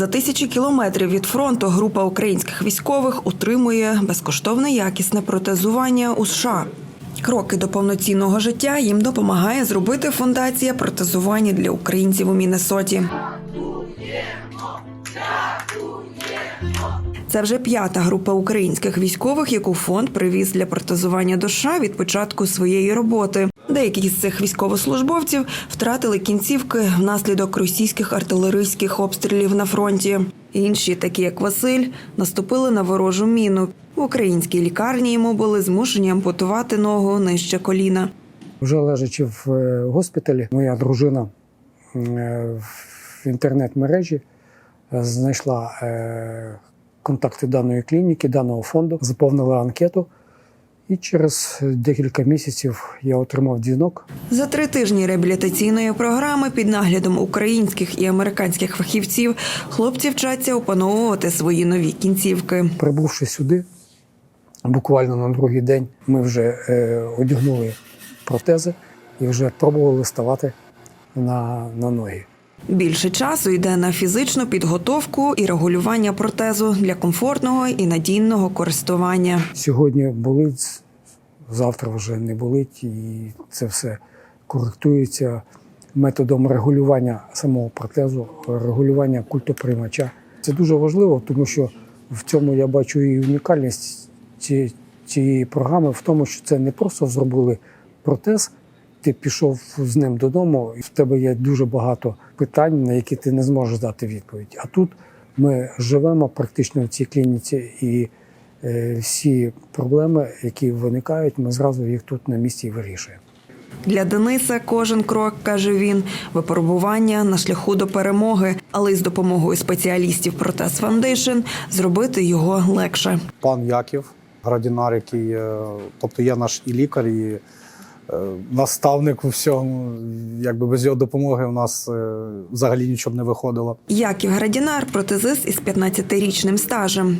За тисячі кілометрів від фронту група українських військових утримує безкоштовне якісне протезування у США. Кроки до повноцінного життя їм допомагає зробити фундація протезування для українців у Міннесоті. Це вже п'ята група українських військових, яку фонд привіз для протезування до США від початку своєї роботи. Деякі з цих військовослужбовців втратили кінцівки внаслідок російських артилерійських обстрілів на фронті. Інші, такі як Василь, наступили на ворожу міну. В українській лікарні йому були змушені ампутувати ногу нижче коліна. Вже лежачи в е, госпіталі, моя дружина е, в інтернет-мережі е, знайшла контакти даної клініки, даного фонду, заповнила анкету. І через декілька місяців я отримав дзвінок. За три тижні реабілітаційної програми під наглядом українських і американських фахівців хлопці вчаться опановувати свої нові кінцівки. Прибувши сюди, буквально на другий день ми вже е, одягнули протези і вже пробували ставати на, на ноги. Більше часу йде на фізичну підготовку і регулювання протезу для комфортного і надійного користування. Сьогодні болить, завтра вже не болить, і це все коректується методом регулювання самого протезу, регулювання культоприймача. Це дуже важливо, тому що в цьому я бачу і унікальність цієї програми в тому, що це не просто зробили протез. Ти пішов з ним додому, і в тебе є дуже багато питань, на які ти не зможеш дати відповідь. А тут ми живемо практично в цій клініці, і е, всі проблеми, які виникають, ми зразу їх тут на місці вирішуємо. Для Дениса кожен крок, каже він, випробування на шляху до перемоги, але й з допомогою спеціалістів Протез Foundation зробити його легше. пан Яків, градінар, який, е, тобто є наш і лікар, і наставник у всьому. Якби без його допомоги у нас е, взагалі нічого б не виходило. Яків Градінар протезист із 15-річним стажем.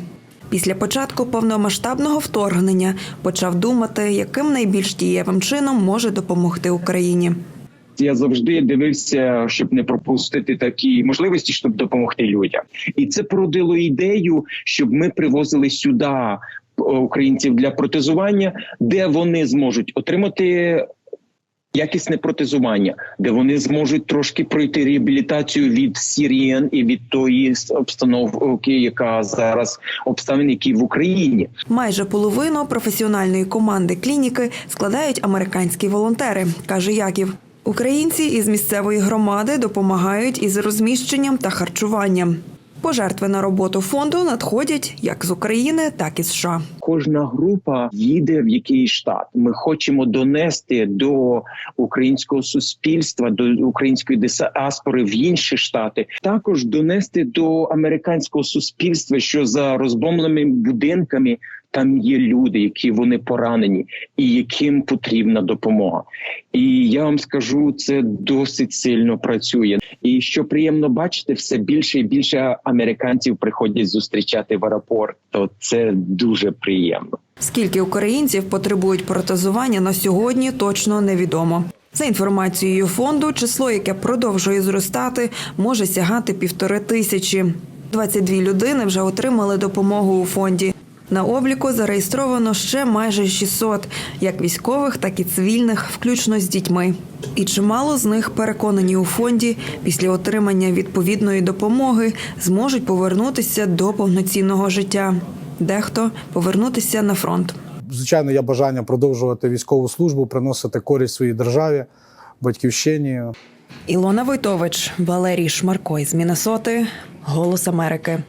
Після початку повномасштабного вторгнення почав думати, яким найбільш дієвим чином може допомогти Україні. Я завжди дивився, щоб не пропустити такі можливості, щоб допомогти людям, і це породило ідею, щоб ми привозили сюди е, українців для протезування, де вони зможуть отримати. Якісне протезування, де вони зможуть трошки пройти реабілітацію від сірієн і від тої обстановки, яка зараз обставин, які в Україні. Майже половину професіональної команди клініки складають американські волонтери, каже Яків. Українці із місцевої громади допомагають із розміщенням та харчуванням. Пожертви на роботу фонду надходять як з України, так і з США. кожна група їде в якийсь штат. Ми хочемо донести до українського суспільства, до української діаспори в інші штати. Також донести до американського суспільства, що за розбомленими будинками там є люди, які вони поранені, і яким потрібна допомога. І я вам скажу, це досить сильно працює. І що приємно бачити, все більше і більше американців приходять зустрічати в аеропорт. То це дуже приємно. Скільки українців потребують протезування на сьогодні, точно невідомо. За інформацією фонду, число, яке продовжує зростати, може сягати півтори тисячі. 22 людини вже отримали допомогу у фонді. На обліку зареєстровано ще майже 600, як військових, так і цивільних, включно з дітьми. І чимало з них переконані у фонді після отримання відповідної допомоги зможуть повернутися до повноцінного життя. Дехто повернутися на фронт. Звичайно, є бажання продовжувати військову службу, приносити користь своїй державі, батьківщині. Ілона Войтович, Валерій Шмарко із Міннесоти, Голос Америки.